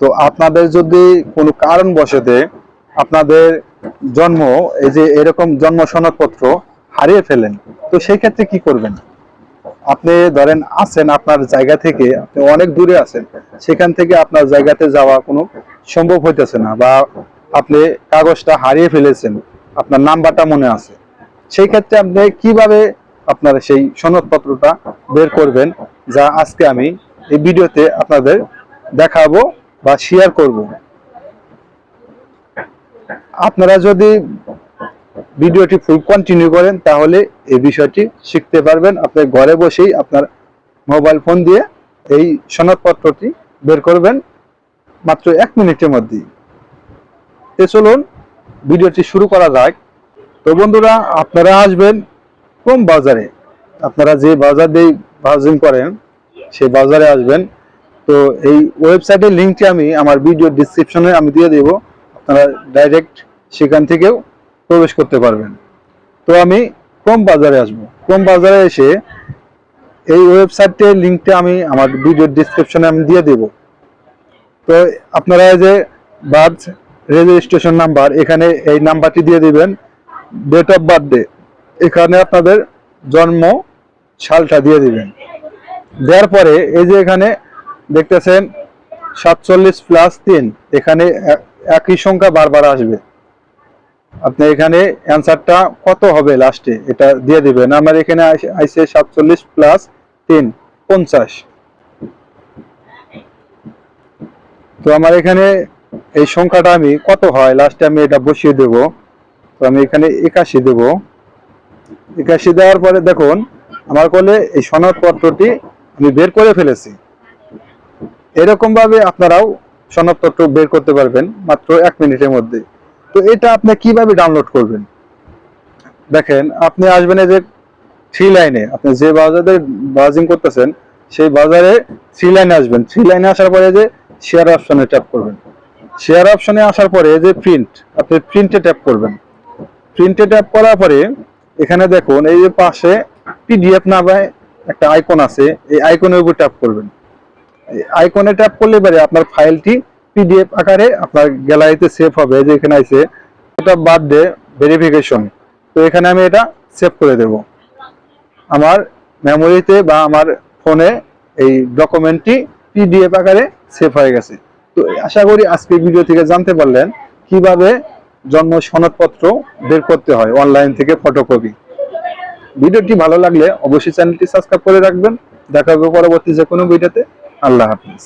তো আপনাদের যদি কোনো কারণ বসেতে আপনাদের জন্ম, এই যে এরকম জন্ম সনদপত্র হারিয়ে ফেলেন, তো সেই ক্ষেত্রে কি করবেন? আপনি ধরেন আছেন আপনার জায়গা থেকে, আপনি অনেক দূরে আছেন, সেখান থেকে আপনার জায়গাতে যাওয়া কোনো সম্ভব হইতেছে না বা আপনি কাগজটা হারিয়ে ফেলেছেন, আপনার নাম্বারটা মনে আছে, সেই ক্ষেত্রে আপনি কীভাবে আপনার সেই সনদপত্রটা বের করবেন? যা আজকে আমি এই ভিডিওতে আপনাদের দেখাবো। বা শেয়ার করব। আপনারা যদি ভিডিওটি ফুল কন্টিনিউ করেন, তাহলে এই বিষয়টি শিখতে পারবেন। আপনি ঘরে বসেই আপনার মোবাইল ফোন দিয়ে এই সনদপত্রটি বের করবেন মাত্র এক মিনিটের মধ্যেই। তো চলুন, ভিডিওটি শুরু করা যাক। তো বন্ধুরা, আপনারা আসবেন কোন বাজারে? আপনারা যে বাজার দিয়ে ব্রাউজিং করেন সেই বাজারে আসবেন। তো এই ওয়েবসাইটের লিঙ্কটি আমি আমার ভিডিও ডিসক্রিপশনে আমি দিয়ে দেব। আপনারা ডাইরেক্ট সেখান থেকেও প্রবেশ করতে পারবেন। তো আমি ক্রোম বাজারে আসব। ক্রোম বাজারে এসে এই ওয়েবসাইটের লিঙ্কটা আমি আমার ভিডিও ডিসক্রিপশনে আমি দিয়ে দেব। তো আপনারা যে বার্থ রেজিস্ট্রেশন নাম্বার এখানে এই নাম্বারটি দিয়ে দিবেন। ডেট অফ বার্থডে এখানে আপনাদের জন্ম সালটা দিয়ে দিবেন। দেওয়ার পরে এই যে এখানে দেখতেছেন, সাতচল্লিশ প্লাস তিন। এখানে একই সংখ্যা বারবার আসবে। আপনি এখানে অ্যান্সারটা কত হবে লাস্টে এটা দিয়ে দিবেন। আমার এখানে আইসে- সাতচল্লিশ প্লাস তিন, পঞ্চাশ। তো আমার এখানে এই সংখ্যাটা আমি কত হয়? লাস্টে আমি এটা বসিয়ে দেব। তো আমি এখানে একাশি দেব। একাশি দেওয়ার পরে দেখুন, আমার কলে এই সনদপত্রটি আমি বের করে ফেলেছি। এরকম ভাবে আপনারাও সনদপত্র বের করতে পারবেন, মাত্র এক মিনিটের মধ্যে। তো এটা আপনি কীভাবে ডাউনলোড করবেন? দেখেন, আপনি আসবেন এই যে থ্রি লাইনে আপনি যে বাজারে ব্রাউজিং করতেছেন, সেই বাজারে থ্রি লাইনে আসবেন। থ্রি লাইনে আসার পরে যে শেয়ার অপশনে ট্যাপ করবেন। শেয়ার অপশনে আসার পরে যে প্রিন্ট আপনি প্রিন্টে ট্যাপ করবেন। প্রিন্টে ট্যাপ করার পরে এখানে দেখুন, এই যে পাশে পিডিএফ নামে একটা আইকন আছে, এই আইকনের উপর ট্যাপ করবেন। আইকনে ট্যাপ করলে পরে আপনার ফাইলটি পিডিএফ আকারে আপনার গ্যালারিতে সেভ হবে। যে এখানে আছে এটা বাদ বার্থডে ভেরিফিকেশন তো এখানে আমি এটা সেভ করে দেব। আমার মেমোরিতে বা আমার ফোনে এই ডকুমেন্টটি পিডিএফ আকারে সেভ হয়ে গেছে। তো আশা করি আজকের ভিডিও থেকে জানতে পারলেন কীভাবে জন্ম সনদপত্র বের করতে হয় অনলাইন থেকে ফটোকপি ভিডিওটি ভালো লাগলে অবশ্যই চ্যানেলটি সাবস্ক্রাইব করে রাখবেন। দেখা হবে পরবর্তী যে কোনো ভিডিওতে আল্লাহ হাফিজ।